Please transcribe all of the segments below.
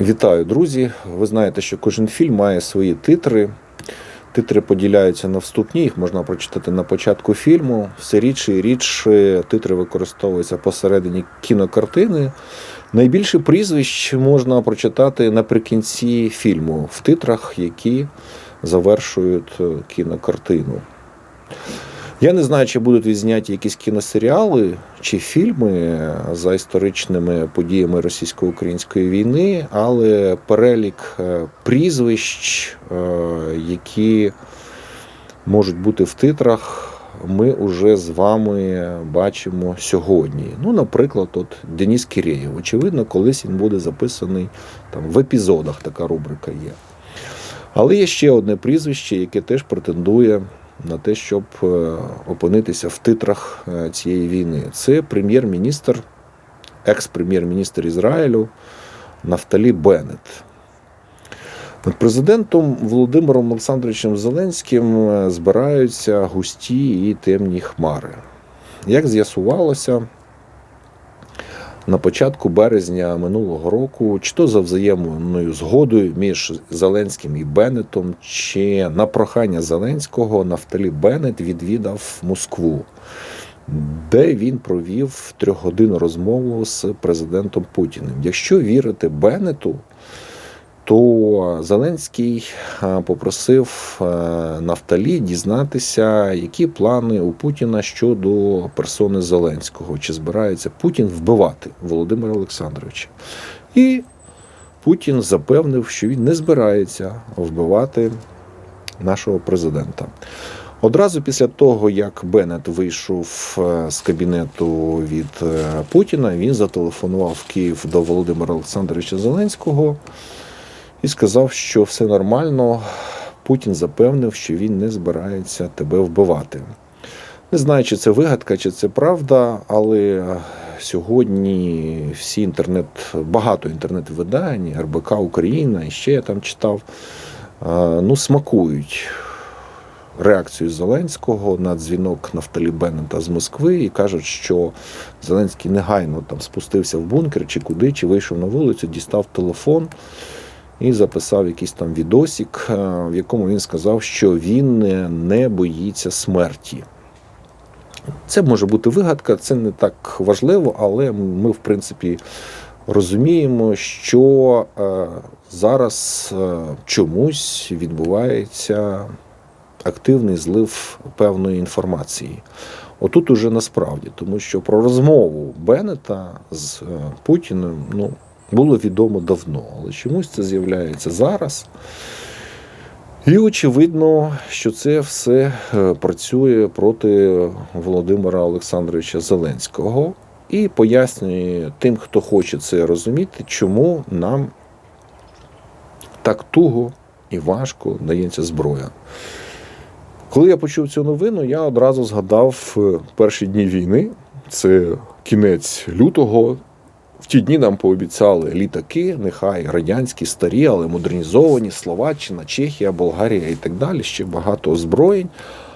Вітаю, друзі! Ви знаєте, що кожен фільм має свої титри. Титри поділяються на вступні, їх можна прочитати на початку фільму. Все рідше і рідше титри використовуються посередині кінокартини. Найбільше прізвищ можна прочитати наприкінці фільму в титрах, які завершують е, кінокартину. Я не знаю, чи будуть відзняті якісь кіносеріали чи фільми за історичними подіями російсько-української війни, але перелік е, прізвищ, е, які можуть бути в титрах, ми вже з вами бачимо сьогодні. Ну, наприклад, от Деніс Кірєєв. Очевидно, колись він буде записаний там в епізодах. Така рубрика є. Але є ще одне прізвище, яке теж претендує на те, щоб е, опинитися в титрах е, цієї війни. Це прем'єр-міністр, екс-прем'єр-міністр Ізраїлю Нафталі Беннет. Над президентом Володимиром Олександровичем Зеленським е, збираються густі і темні хмари. Як з'ясувалося, на початку березня минулого року, чи то за взаємною згодою між Зеленським і Беннетом, чи на прохання Зеленського Нафталі Беннет відвідав Москву, де він провів трьохгодинну розмову з президентом Путіним. Якщо вірити Беннету, то Зеленський е, попросив е, Нафталі дізнатися, які плани у Путіна щодо персони Зеленського, чи збирається Путін вбивати Володимира Олександровича. І Путін запевнив, що він не збирається вбивати нашого президента. Одразу після того, як Беннет вийшов е, з кабінету від Путіна, він зателефонував в Київ до Володимира Олександровича Зеленського і сказав, що все нормально. Путін запевнив, що він не збирається тебе вбивати. Не знаю, чи це вигадка, чи це правда, але сьогодні всі інтернет, багато інтернет-видань, РБК Україна, і ще я там читав, ну, смакують реакцію Зеленського на дзвінок Нафталі Беннета з Москви і кажуть, що Зеленський негайно там спустився в бункер чи куди, чи вийшов на вулицю, дістав телефон і записав якийсь там відосик, е, в якому він сказав, що він не боїться смерті. Це може бути вигадка, це не так важливо, але ми, в принципі, розуміємо, що е, зараз е, чомусь відбувається активний злив певної інформації. Отут уже насправді, тому що про розмову Беннета з Путіним, ну було відомо давно, але чомусь це з'являється зараз. І очевидно, що це все е, працює проти Володимира Олександровича Зеленського і пояснює тим, хто хоче це розуміти, чому нам так туго і важко дається зброя. Коли я почув цю новину, я одразу згадав е, перші дні війни. Це кінець лютого в ті дні нам пообіцяли літаки, нехай радянські, старі, але модернізовані, Словаччина, Чехія, Болгарія і так далі, ще багато озброєнь.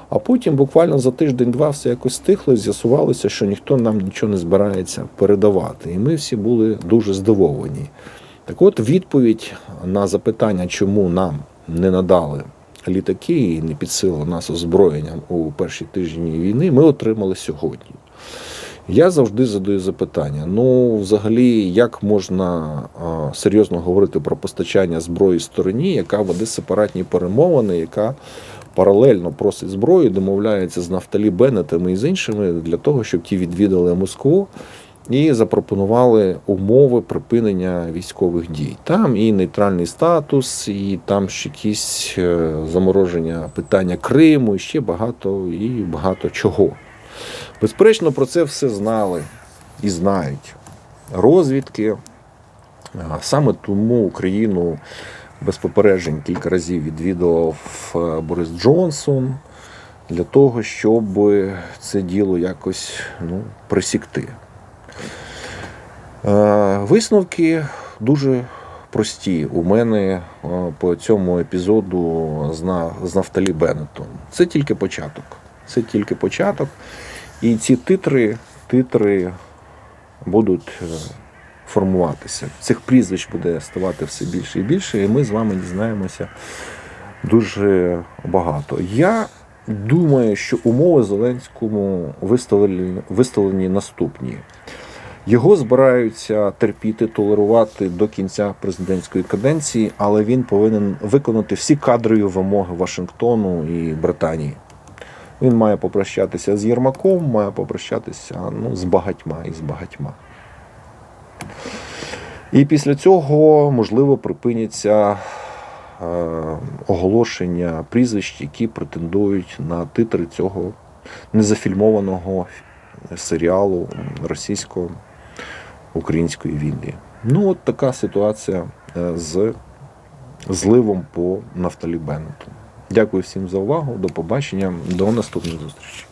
А потім буквально за тиждень-два все якось стихло, і з'ясувалося, що ніхто нам нічого не збирається передавати. І ми всі були дуже здивовані. Так от відповідь на запитання, чому нам не надали літаки і не підсилили нас озброєнням у перші тижні війни, ми отримали сьогодні. Я завжди задаю запитання: ну, взагалі, як можна серйозно говорити про постачання зброї стороні, яка веде сепаратні перемовини, яка паралельно просить зброю, домовляється з Нафталі Беннетами і з іншими для того, щоб ті відвідали Москву. І запропонували умови припинення військових дій. Там і нейтральний статус, і там ще якісь е, замороження питання Криму, і ще багато і багато чого. Безперечно, про це все знали і знають розвідки. Саме тому Україну без попереджень кілька разів відвідував е, Борис Джонсон для того, щоб це діло якось ну, присікти. Е, висновки дуже прості. У мене е, по цьому епізоду з Нафталі Беннетом. Це тільки початок. Це тільки початок. І ці титри, титри будуть е, формуватися. Цих прізвищ буде ставати все більше і більше, і ми з вами дізнаємося дуже багато. Я думаю, що умови Зеленському виставлені, виставлені наступні. Його збираються терпіти, толерувати до кінця президентської каденції, але він повинен виконати всі кадрові вимоги Вашингтону і Британії. Він має попрощатися з Єрмаком, має попрощатися ну, з багатьма і з багатьма. І після цього, можливо, припиняться е, оголошення прізвищ, які претендують на титри цього незафільмованого серіалу російсько-української війни. Ну, от така ситуація е, з зливом по Нафталі Беннету. Дякую всім за увагу. До побачення. До наступних зустрічей.